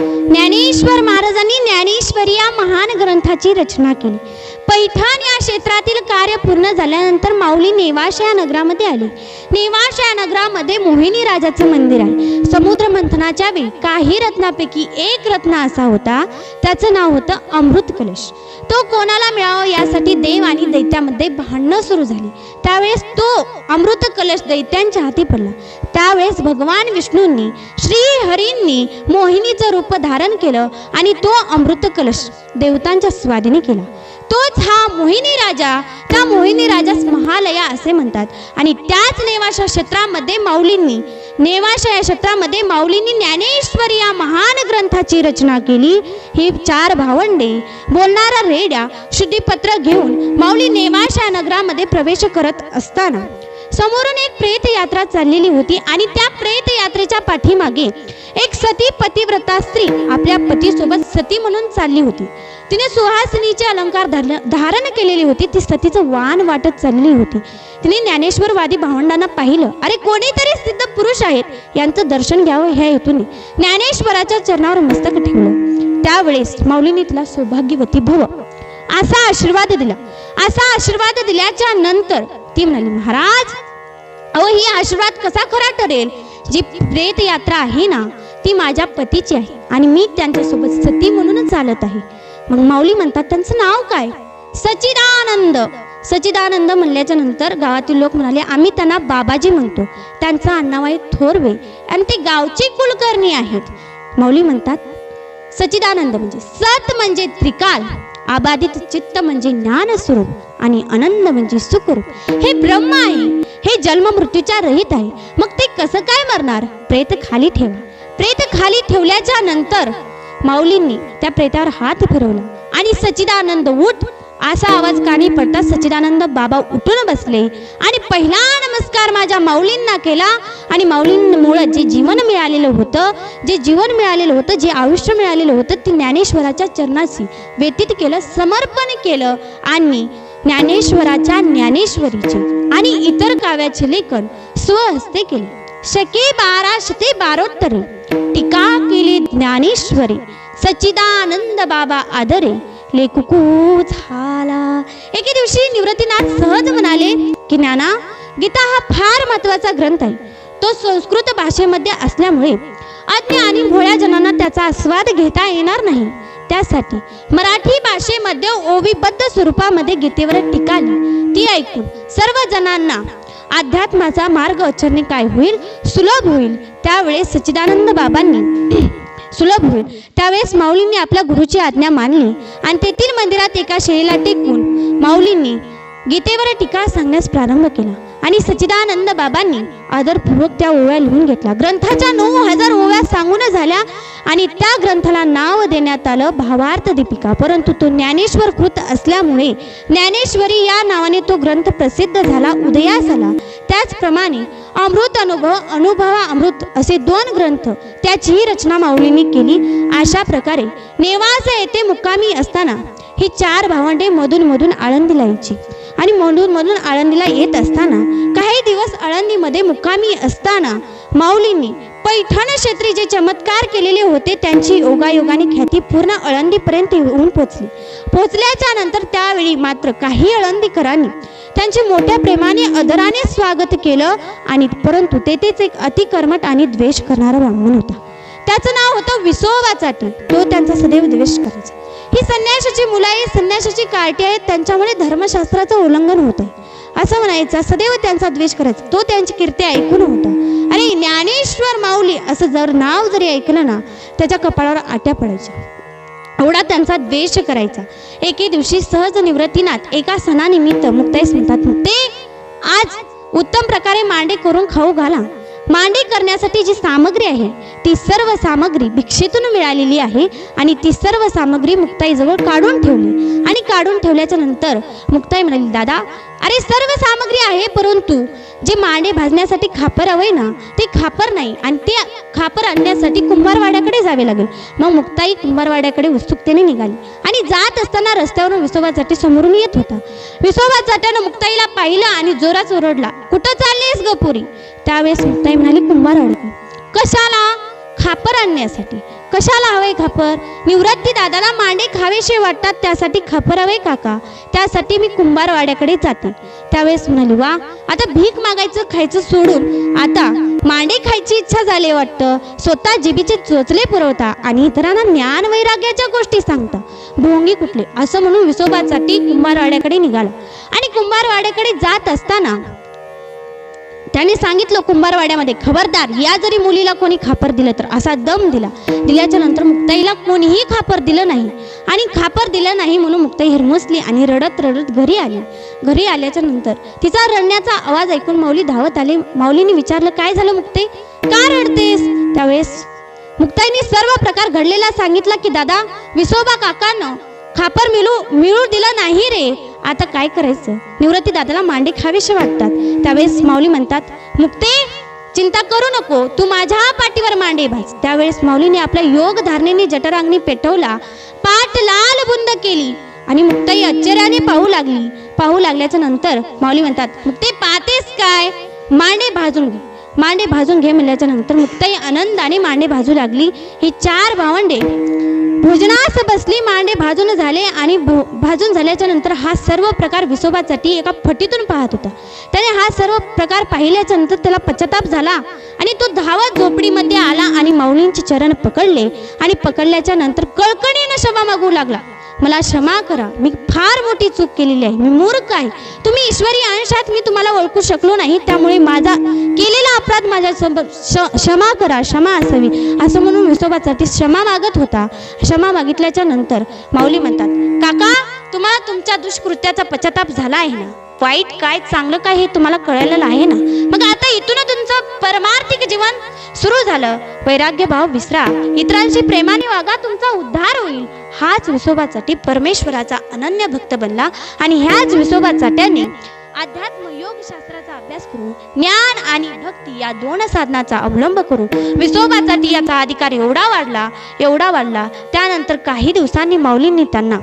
ज्ञानेश्वर महाराजांनी ज्ञानेश्वरी या महान ग्रंथाची रचना केली. पैठण या क्षेत्रातील कार्य पूर्ण झाल्यानंतर माऊली नेवाश या नगरामध्ये आली. नेवाशा या नगरामध्ये मोहिनी राजाचं मंदिर आहे. समुद्र मंथनाच्या वेळी काही रत्नापैकी एक रत्न असा होता त्याचं नाव होतं अमृत कलश तो कोणाला मिळावा यासाठी देव आणि दैत्यामध्ये भांडणं सुरू झाली. त्यावेळेस तो अमृत कलश दैत्यांच्या हाती पडला. त्यावेळेस भगवान विष्णूंनी श्री हरींनी मोहिनीचं रूप धारण केलं आणि तो अमृत कलश देवतांच्या स्वादीने केला. तोच हा मोहिनी राजा. त्या मोहिनी राजास महालया असे म्हणतात. आणि त्याच नेवाशा क्षेत्रामध्ये माऊलींनी नेवाशा या क्षेत्रामध्ये माऊलींनी ज्ञानेश्वरी या महान ग्रंथाची रचना केली. ही चार भावंडे बोलणारा रेड्या शुद्धीपत्र घेऊन माऊली नेवाशा नगरामध्ये प्रवेश करत असताना समोरून एक प्रेत यात्रा चाललेली होती आणि त्या प्रेत यात्रेच्या पाठीमागे एक सती पतिव्रता स्त्री आपल्या पतीसोबत सती म्हणून चालली होती. तिने सुहासिनीचे अलंकार धारण केलेली होती. ती सतीचं वाण वाटत चाललेली होती. तिने ज्ञानेश्वरवादी भावंडांना पाहिलं. अरे कोणीतरी सिद्ध पुरुष आहेत. यांचं दर्शन घ्यावं ह्या हेतूने ज्ञानेश्वराच्या चरणावर मस्तक ठेवलं. त्यावेळेस माऊलीने तिला सौभाग्यवती भव असा आशीर्वाद दिला. असा आशीर्वाद दिल्याच्या नंतर ती म्हणाली महाराज अहो ही आशीर्वाद कसा खरा ठरेल? जी प्रेत यात्रा आहे ना ती माझ्या पतीची आहे आणि मी त्यांच्यासोबत सती म्हणूनच चालत आहे. मग माऊली म्हणतात त्यांचं नाव काय? सचिदानंद. सचिदानंद म्हणल्याच्या नंतर गावातील लोक म्हणाले आम्ही त्यांना बाबाजी म्हणतो. त्यांचं आडनाव आहे थोरवे आणि ते गावचे कुलकर्णी आहेत. माऊली म्हणतात सचिदानंद म्हणजे सत म्हणजे त्रिकाल. आबाधित चित्त म्हणजे ज्ञान स्वरूप आणि आनंद म्हणजे सुखरूप. हे ब्रह्म आहे. हे जन्म मृत्यूच्या रहित आहे. मग ते कसं काय मरणार? प्रेत खाली ठेवा. प्रेत खाली ठेवल्याच्या नंतर माऊलींनी त्या प्रेतावर हात फिरवला आणि सचिदानंद उठ असा आवाज कानी पडता सचिदानंद बाबा उठून बसले आणि पहिला नमस्कार माझ्या माऊलींना केला. आणि माऊलींमुळं जे जीवन मिळालेलं होतं जे जीवन मिळालेलं होतं जे आयुष्य मिळालेलं होतं ते ज्ञानेश्वराच्या चरणाशी व्यतीत केलं समर्पण केलं. आणि ज्ञानेश्वराच्या ज्ञानेश्वरीचे आणि इतर काव्याचे लेखन स्वहस्ते केले. शके बारा शते बारोत्तरे टीका केली ज्ञानेश्वरी सच्चिदानंद बाबा आदरे लेकुकू झाला. एके दिवशी निवृत्तीनाथ सहज म्हणाले की ज्ञाना गीता हा फार महत्त्वाचा ग्रंथ आहे. तो संस्कृत भाषेमध्ये असल्यामुळे अज्ञ आणि भोळ्या जनांना त्याचा आस्वाद घेता येणार नाही. त्यासाठी मराठी भाषेमध्ये ओवीबद्ध स्वरूपामध्ये गीतेवर टीका ती ऐकून सर्व जणांना अध्यात्माचा मार्ग अचरणे काय होईल सुलभ होईल त्यावेळेस सच्चिदानंद बाबांनी सुलभ होईल. त्यावेळेस माऊलींनी आपल्या गुरुची आज्ञा मानली आणि तेथील मंदिरात एका शेळीला टेकून माऊलींनी गीतेवर टीका सांगण्यास प्रारंभ केला. आणि सच्चिदानंद बाबांनी आदरपूर्वक त्या ओव्या लिहून घेतल्या. ग्रंथाच्या नऊ हजार ओव्या सांगून झाल्या आणि त्या ग्रंथाला नाव देण्यात आलं भावार्थ दीपिका. परंतु तो ज्ञानेश्वर कृत असल्यामुळे ज्ञानेश्वरी या नावाने तो ग्रंथ प्रसिद्ध झाला उदयास आला. त्याचप्रमाणे अमृत अनुभव अनुभवा अमृत असे दोन ग्रंथ त्याचीही रचना माऊलींनी केली. अशा प्रकारे नेवास येथे मुक्कामी असताना ही चार भावंडे मधून मधून आळंदीला यायची आणि मधून मधून आळंदीला येत असताना काही दिवस आळंदीमध्ये मुक्कामी असताना माऊलींनी पैठण क्षेत्री जे चमत्कार केलेले होते त्यांची योगायोगाने ख्याती पूर्ण आळंदीपर्यंत येऊन पोचली. पोचल्याच्या नंतर त्यावेळी मात्र काही आळंदीकरांनी त्यांचे मोठ्या प्रेमाने अदराने स्वागत केलं आणि परंतु तेथेच एक अतिकर्मट आणि द्वेष करणारा ब्राह्मण होता. त्याचं नाव होतं विसोबाचा तो त्यांचा सदैव द्वेष करायचा. ही संन्याशाची मुलं आहेत संन्याशाची कार्टी आहेत त्यांच्यामुळे धर्मशास्त्राचं उल्लंघन होतं आहे असं म्हणायचं सदैव त्यांचा द्वेष करायचा. तो त्यांची कीर्ती ऐकून होता. आणि ज्ञानेश्वर माऊली असं जर नाव जरी ऐकलं ना त्याच्या कपाळावर आट्या पडायच्या. एवढा त्यांचा द्वेष करायचा. एके दिवशी सहज निवृत्तीनाथ एका सणानिमित्त मुक्ताईस म्हणतात ते आज उत्तम प्रकारे मांडे करून खाऊ घाला. मांडे करण्यासाठी जी सामग्री आहे ती सर्व सामग्री भिक्षेतून मिळालेली आहे आणि ती सर्व सामग्री मुक्ताईजवळ काढून ठेवली. आणि काढून ठेवल्याच्या नंतर मुक्ताई म्हणाली दादा अरे सर्व सामग्री आहे परंतु जे मांडे भाजण्यासाठी खापर हवंय ना ते खापर नाही आणि ते खापर आणण्यासाठी कुंभारवाड्याकडे जावे लागेल. मग मुक्ताई कुंभारवाड्याकडे उत्सुकतेने निघाली. जात असताना रस्त्यावरून विसोबा जाटे समोरून येत होता. विसोबा जाट्यानं मुक्ताईला पाहिलं आणि जोरात ओरडला कुठं चाललीस गपुरी त्यावेळेस मुक्ताई म्हणाली कुंभारवाड्याकडे कशाला? खापर आणण्यासाठी. कशाला हवे खापर? निवृत्ती दादाला मांडे खावेसे वाटतात त्यासाठी खापर हवे काका. त्यासाठी मी कुंभारवाड्याकडे जाते. त्यावेळेस म्हणाली वा आता भीक मागायचं खायचं सोडून. आता मांडे खायची इच्छा झाली वाटतं. स्वतः जिबीचे चोचले पुरवता आणि इतरांना ज्ञान वैराग्याच्या गोष्टी सांगता. भोंगी कुठले? असं म्हणून विसोबासाठी कुंभारवाड्याकडे निघाला. आणि कुंभारवाड्याकडे जात असताना त्याने सांगितलं कुंभारवाड्यामध्ये खबरदार या जरी मुलीला कोणी खापर दिलं तर असा दम दिला. दिल्याच्या नंतर मुक्ताईला कोणीही खापर दिलं नाही. आणि खापर दिलं नाही म्हणून मुक्ताई हिरमसली आणि रडत रडत घरी आली. घरी आल्याच्यानंतर तिचा रडण्याचा आवाज ऐकून माऊली धावत आले. माऊलीने विचारलं काय झालं मुक्ताई? का रडतेस? त्यावेळेस मुक्ताईने सर्व प्रकार घडलेला सांगितला की दादा विसोबा काकानं खापर मिळू मिळू दिलं नाही रे. आता काय करायचं? निवृत्ती दादाला मांडे खावेसे वाटतात. त्यावेळेस माऊली म्हणतात मुक्ते चिंता करू नको. तू माझ्या पाठीवर मांडे भाज. त्यावेळेस माऊलीने आपल्या योग धारणेने जठरांगणी पेटवला पाठ लाल बुंद केली आणि मुक्ताई आश्चर्याने पाहू लागली. पाहू लागल्याच्या नंतर माऊली म्हणतात मुक्ते पाहतेस काय? मांडे भाजून घे. मांडे भाजून घे म्हणल्याच्या नंतर मुक्ताई आनंदाने मांडे भाजू लागली. ही चार भावंडे. भोजनास बसली मांडे भाजून झाले आणि भाजून झाल्याच्यानंतर हा सर्व प्रकार विसोबासाठी एका फटीतून पाहत होता. त्याने हा सर्व प्रकार पाहिल्याच्या नंतर त्याला पश्चाताप झाला आणि तो धावत झोपडीमध्ये आला आणि माऊलींचे चरण पकडले आणि पकडल्याच्या नंतर कळकणीनं क्षमा मागू लागला. मला क्षमा करा. मी फार मोठी चूक केलेली आहे. मी मूर्ख आहे. तुम्ही ईश्वरी अंशात मी तुम्हाला ओळखू शकलो नाही. त्यामुळे माझा केलेला अपराध माझ्या क्षमा करा. क्षमा असावी. असं म्हणून विसोबासाठी क्षमा मागत होता. क्षमा मागितल्याच्या नंतर माऊली म्हणतात काका तुम्हाला तुमच्या दुष्कृत्याचा पश्चाताप झाला आहे ना? वाईट काय चांगलं काय हे तुम्हाला कळलेलं आहे ना? मग आता इथून तुमचं परमार्थिक जीवन सुरू झालं. वैराग्य भाव विसरा. इतरांशी प्रेमाने वागा. तुमचा उद्धार होईल. हाच विसोबासाठी परमेश्वराचा अनन्य भक्त बनला आणि ह्याच विसोबाचा त्याने अध्यात्म योग शास्त्राचा अभ्यास करून ज्ञान आणि भक्ती या दोन साधनाचा अवलंब करून विसोबासाठी याचा अधिकार एवढा वाढला एवढा वाढला. त्यानंतर काही दिवसांनी माऊलींनी त्यांना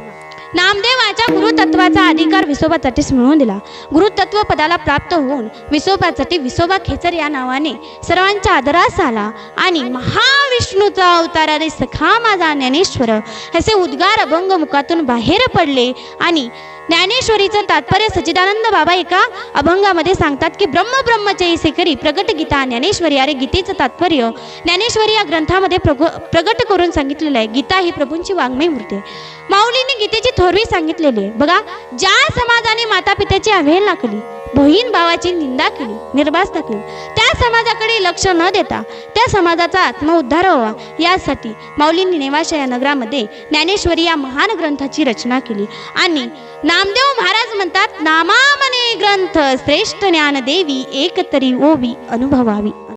नामदेवाच्या गुरुतत्वाचा अधिकार विसोबासाठीच मिळवून दिला. गुरुतत्व पदाला प्राप्त होऊन विसोबासाठी विसोबा खेचर या नावाने सर्वांच्या आदरास आला आणि महाविष्णूचा अवताराने सखा माझा ज्ञानेश्वर. असे उद्गार अभंग मुखातून बाहेर पडले आणि ज्ञानेश्वरीचं तात्पर्य सच्चिदानंद बाबा एका अभंगामध्ये सांगतात की ब्रह्म ब्रह्मचयी सेकरी प्रगट गीता ज्ञानेश्वरी अरे गीतेचं तात्पर्य. ज्ञानेश्वरी या ग्रंथामध्ये प्रग प्रगट करून सांगितलेलं आहे. गीता ही प्रभूंची वाङ्मय मूर्ती माऊलीने गीतेची थोरवी सांगितलेली आहे. बघा ज्या समाजाने माता पित्याची अवहेलना केली बहीण भावाची निंदा केली निर्भासता केली समाजाकडे लक्ष न देता त्या समाजाचा आत्मउद्धार व्हावा. यासाठी माऊलींनी नेवाशा या नगरामध्ये ज्ञानेश्वरी या महान ग्रंथाची रचना केली. आणि नामदेव महाराज म्हणतात नामामने ग्रंथ श्रेष्ठ ज्ञान देवी एक तरी ओवी अनुभवावी.